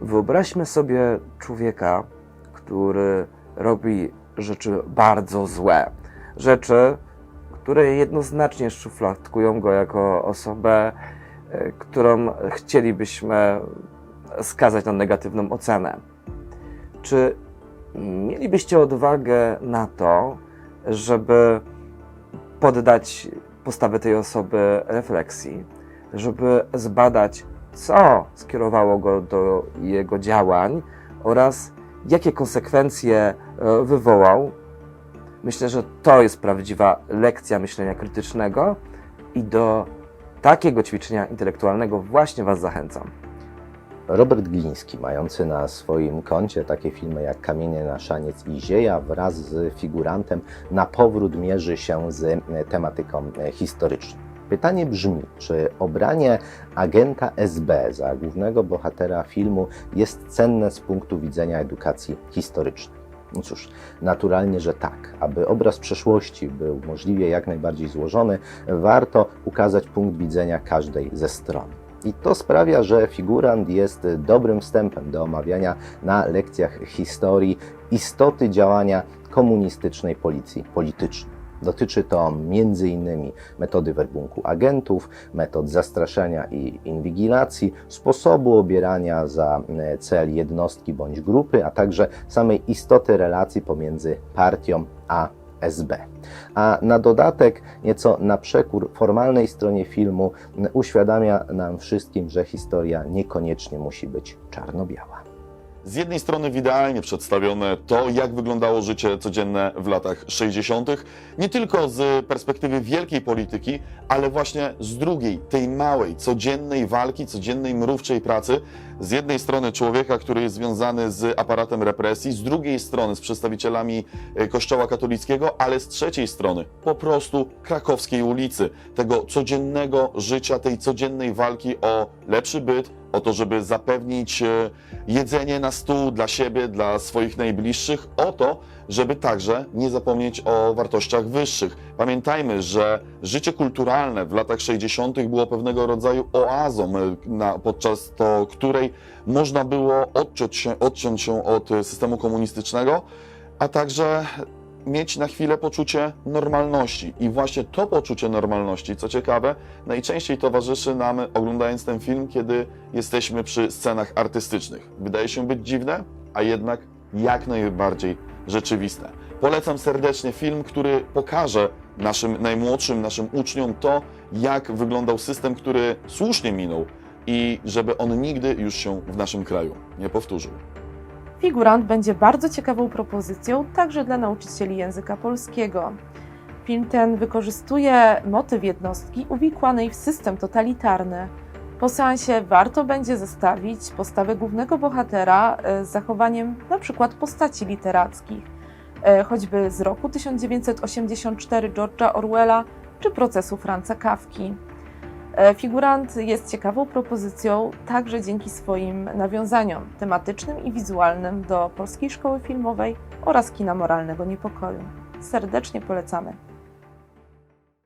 Wyobraźmy sobie człowieka, który robi rzeczy bardzo złe. Rzeczy, które jednoznacznie szufladkują go jako osobę, e, którą chcielibyśmy skazać na negatywną ocenę. Czy mielibyście odwagę na to, żeby poddać postawę tej osoby refleksji, żeby zbadać, co skierowało go do jego działań oraz jakie konsekwencje e, wywołał? Myślę, że to jest prawdziwa lekcja myślenia krytycznego i do takiego ćwiczenia intelektualnego właśnie Was zachęcam. Robert Gliński, mający na swoim koncie takie filmy jak Kamienie na szaniec i Zieja, wraz z figurantem na powrót mierzy się z tematyką historyczną. Pytanie brzmi, czy obranie agenta SB za głównego bohatera filmu jest cenne z punktu widzenia edukacji historycznej? No cóż, naturalnie, że tak. Aby obraz przeszłości był możliwie jak najbardziej złożony, warto ukazać punkt widzenia każdej ze stron. I to sprawia, że figurant jest dobrym wstępem do omawiania na lekcjach historii istoty działania komunistycznej policji politycznej. Dotyczy to m.in. metody werbunku agentów, metod zastraszania i inwigilacji, sposobu obierania za e, cel jednostki bądź grupy, a także samej istoty relacji pomiędzy partią a SB. A na dodatek, nieco na przekór formalnej stronie filmu, uświadamia nam wszystkim, że historia niekoniecznie musi być czarno-biała. Z jednej strony idealnie przedstawione to, jak wyglądało życie codzienne w latach 60., nie tylko z perspektywy wielkiej polityki, ale właśnie z drugiej, tej małej, codziennej walki, codziennej mrówczej pracy. Z jednej strony człowieka, który jest związany z aparatem represji, z drugiej strony z przedstawicielami e, Kościoła katolickiego, ale z trzeciej strony po prostu krakowskiej ulicy, tego codziennego życia, tej codziennej walki o lepszy byt, o to, żeby zapewnić e, jedzenie na stół dla siebie, dla swoich najbliższych, o to, żeby także nie zapomnieć o wartościach wyższych. Pamiętajmy, że życie kulturalne w latach 60. było pewnego rodzaju oazą, e, podczas to, której można było odciąć się, odciąć się od systemu komunistycznego, a także mieć na chwilę poczucie normalności. I właśnie to poczucie normalności, co ciekawe, najczęściej towarzyszy nam oglądając ten film, kiedy jesteśmy przy scenach artystycznych. Wydaje się być dziwne, a jednak jak najbardziej rzeczywiste. Polecam serdecznie film, który pokaże naszym najmłodszym, naszym uczniom to, jak wyglądał system, który słusznie minął i żeby on nigdy już się w naszym kraju nie powtórzył. Figurant będzie bardzo ciekawą propozycją także dla nauczycieli języka polskiego. Film ten wykorzystuje motyw jednostki uwikłanej w system totalitarny. Po seansie warto będzie zestawić postawę głównego bohatera e, z zachowaniem np. postaci literackich, e, choćby z roku 1984 George'a Orwella czy procesu Franza Kawki. E, Figurant jest ciekawą propozycją także dzięki swoim nawiązaniom tematycznym i wizualnym do polskiej szkoły filmowej oraz kina moralnego niepokoju. Serdecznie polecamy.